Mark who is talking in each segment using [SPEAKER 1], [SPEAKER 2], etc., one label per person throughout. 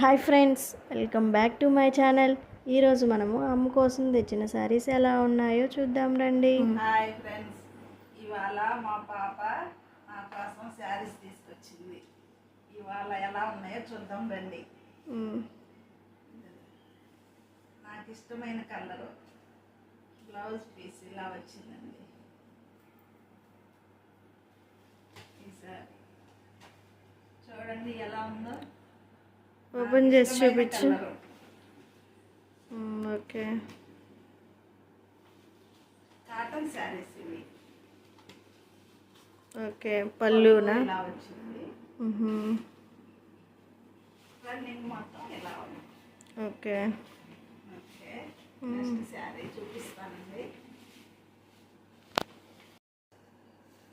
[SPEAKER 1] Hi friends welcome back to my channel. ఈరోజు మనము అమ్మ కోసం తెచ్చిన శారీస్ ఎలా ఉన్నాయో చూద్దాం రండి.
[SPEAKER 2] హాయ్ ఫ్రెండ్స్ ఇవాళ మా పాప నా కోసం శారీస్ తీసుకొచ్చింది. ఇవాళ ఎలా ఉన్నాయో చూద్దాం రండి. నాకు ఇష్టమైన కలరు బ్లౌజ్ పీస్ ఇలా వచ్చిందండి. ఈ శారీ చూడండి ఎలా ఉందో.
[SPEAKER 1] ఓపెన్ చేసి చూపించు. ఓకే. ఓకే పళ్ళునా? ఓకే.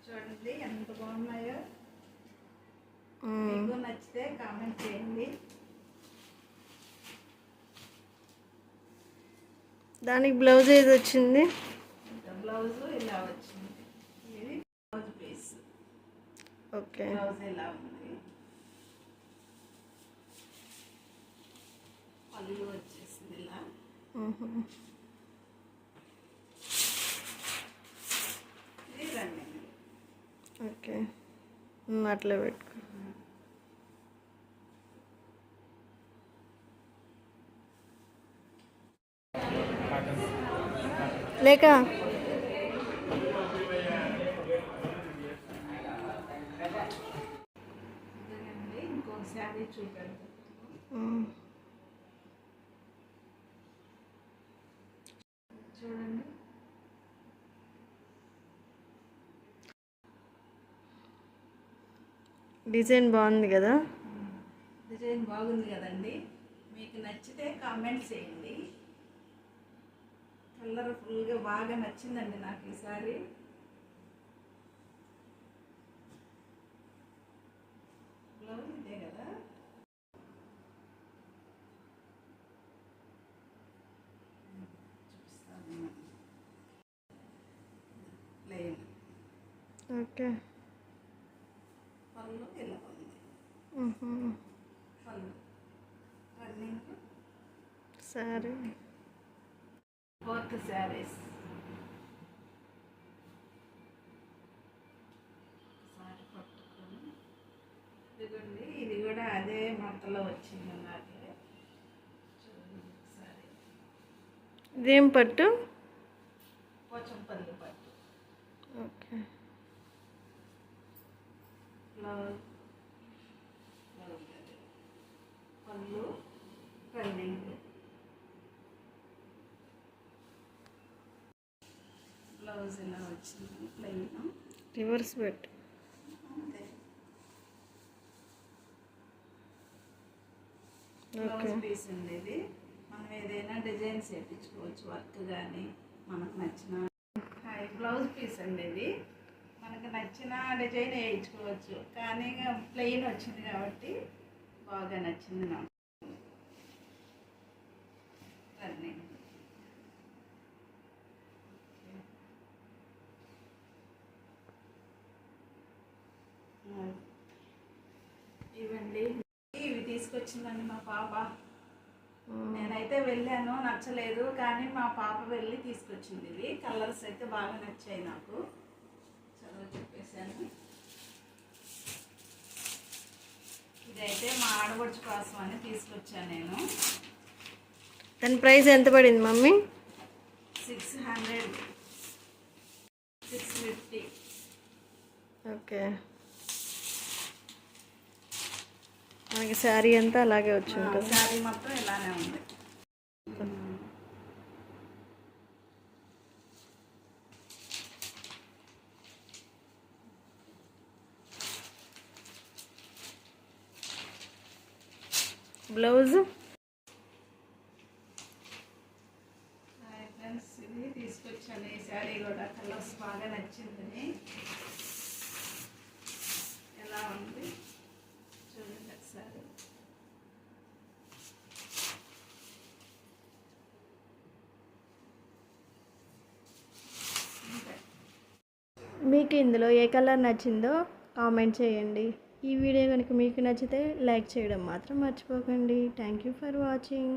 [SPEAKER 2] చూడండి ఎంత బాగున్నాయో. మీకు నచ్చితే కామెంట్ చేయండి.
[SPEAKER 1] దానికి బ్లౌజ్ ఏది వచ్చింది?
[SPEAKER 2] బ్లౌజ్ ఇలా వచ్చింది. ఇది బ్లౌజ్ పీస్.
[SPEAKER 1] ఓకే.
[SPEAKER 2] బ్లౌజ్ ఇలా ఉంది. పళ్ళు వచ్చేసింది ఇలా.
[SPEAKER 1] ఓకే. అట్లా పెట్టుకో. లేక
[SPEAKER 2] శారీ చూడండి
[SPEAKER 1] డిజైన్ బాగుంది కదా?
[SPEAKER 2] డిజైన్ బాగుంది కదండి. మీకు నచ్చితే కామెంట్ చేయండి. కలర్ ఫుల్గా బాగా నచ్చిందండి నాకు ఈసారి బ్లౌజ్ ఇదే కదా? Plain
[SPEAKER 1] okay.
[SPEAKER 2] పళ్ళు ఇలా ఉంది. పళ్ళు.
[SPEAKER 1] సరే.
[SPEAKER 2] ఫోర్త్ శారీస్ ఇదిగోండి ఇది కూడా అదే మొత్తలో వచ్చింది అలాగే. చూడండి ఒకసారి
[SPEAKER 1] ఇదేం పట్టు?
[SPEAKER 2] పోచంపల్లి పట్టు.
[SPEAKER 1] ఓకే
[SPEAKER 2] బ్లౌజ్ బ్లౌజ్ అది. పళ్ళు రన్నింగ్ బ్లౌజ్ ఇలా వచ్చింది? ప్లెయిన్
[SPEAKER 1] రివర్స్ పెట్టు ఓకే
[SPEAKER 2] బ్లౌజ్ పీస్ ఉంది ఇది. మనం ఏదైనా డిజైన్స్ వేయించుకోవచ్చు వర్క్ కానీ మనకు నచ్చిన బ్లౌజ్ పీస్ అండి ఇది. మనకు నచ్చిన డిజైన్ వేయించుకోవచ్చు. కానీ ప్లెయిన్ వచ్చింది కాబట్టి బాగా నచ్చింది నాకు. ఇవండి ఇవి తీసుకొచ్చిందండి మా పాప. నేనైతే వెళ్ళాను నచ్చలేదు కానీ మా పాప వెళ్ళి తీసుకొచ్చింది ఇవి కలర్స్ అయితే బాగా నచ్చాయి నాకు. చదువు చెప్పేశాను. ఇదైతే మా ఆడపడుచు కోసం అని తీసుకొచ్చాను నేను.
[SPEAKER 1] దాని ప్రైస్ ఎంత పడింది mummy?
[SPEAKER 2] Six hundred. Six fifty.
[SPEAKER 1] Okay. మనకి శారీ అంతా అలాగే వచ్చి ఉంటుంది
[SPEAKER 2] శారీ మొత్తం ఇలానే ఉంది.
[SPEAKER 1] బ్లౌజ్?
[SPEAKER 2] ఫ్రెండ్స్ ఇది తీసుకొచ్చాను. ఈ శారీ కూడా కలర్స్ బాగా నచ్చిందని ఎలా ఉంది చూడండి ఒకసారి
[SPEAKER 1] మీకు ఇందులో ఏ కలర్ నచ్చిందో కామెంట్ చేయండి. ఈ వీడియో కనుక మీకు నచ్చితే లైక్ చేయడం మాత్రం మర్చిపోకండి. Thank you for watching